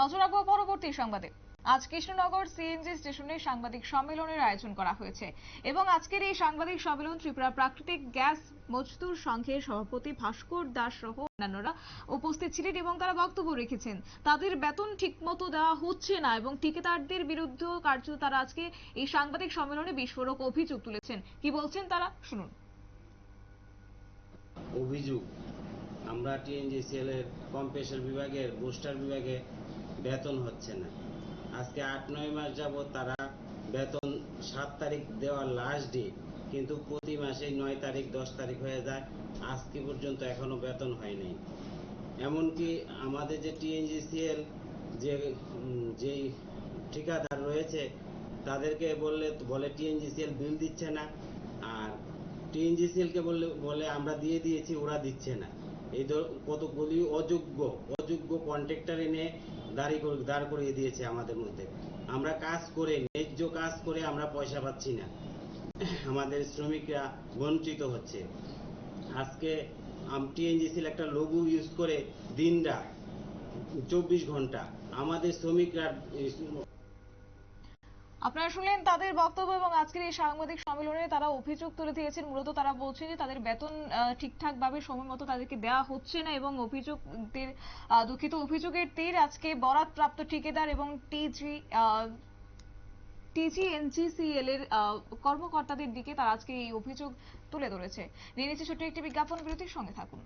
নজর রাখব পরবর্তী সংবাদে। আজ কৃষ্ণনগর সিএনজি স্টেশনে সাংবাদিক সম্মেলনের আয়োজন করা হয়েছে এবং আজকের এই সাংবাদিক সম্মেলন ত্রিপুরা প্রাকৃতিক গ্যাস মজদুর সংঘের সভাপতি ভাস্কর দাস সহ অন্যান্যরা উপস্থিত ছিলেন এবং তারা বক্তব্য রেখেছেন। তাদের বেতন ঠিকমতো দেওয়া হচ্ছে না এবং ঠিকাদারদের বিরুদ্ধে কার্য তারা আজকে এই সাংবাদিক সম্মেলনে বিস্ফোরক অভিযোগ তুলেছেন। কি বলছেন তারা? শুনুন। অভিযোগ। আমরা টিএনজিসিএল এর কম্প্রেসার বিভাগের, বুস্টার বিভাগে বেতন হচ্ছে না। আজকে আট, নয় মাস যাবত তারা বেতন সাত তারিখ দেওয়ার লাস্ট ডেট কিন্তু প্রতি মাসেই নয় তারিখ, দশ তারিখ হয়ে যায়। আজকে পর্যন্ত এখনও বেতন হয় নাই। এমনকি আমাদের যে টিএনজিসিএল যে যেই ঠিকাদার রয়েছে, তাদেরকে বললে, বলে টিএনজিসিএল বিল দিচ্ছে না। আর টিএনজিসিএলকে বললে, বলে আমরা দিয়ে দিয়েছি, ওরা দিচ্ছে না। এই ধর কতগুলি অযোগ্য অযোগ্য কন্ট্রাক্টর এনে দাঁড়ি দাঁড় করিয়ে দিয়েছে আমাদের মধ্যে। আমরা কাজ করে, ন্যায্য কাজ করে আমরা পয়সা পাচ্ছি না। আমাদের শ্রমিকরা বঞ্চিত হচ্ছে। আজকে টিএনজিসির একটা লঘু ইউজ করে দিন রাত চব্বিশ ঘণ্টা আমাদের শ্রমিকরা আপনারা শুনলেন তাদের বক্তব্য এবং আজকের এই সাংবাদিক সম্মেলনে তারা অভিযোগ তুলে দিয়েছেন। মূলত তারা বলছেন যে তাদের বেতন ঠিকঠাক ভাবে সময় মতো তাদেরকে দেওয়া হচ্ছে না এবং অভিযোগদের দুঃখিত, অভিযোগের তীর আজকে বরাত প্রাপ্ত ঠিকাদার এবং টিজি টিজিএনজিসিএল এর কর্মকর্তাদের দিকে তারা আজকে এই অভিযোগ তুলে ধরেছে। নিয়ে নিচ্ছে ছোট্ট একটি বিজ্ঞাপন বিরতির সঙ্গে থাকুন।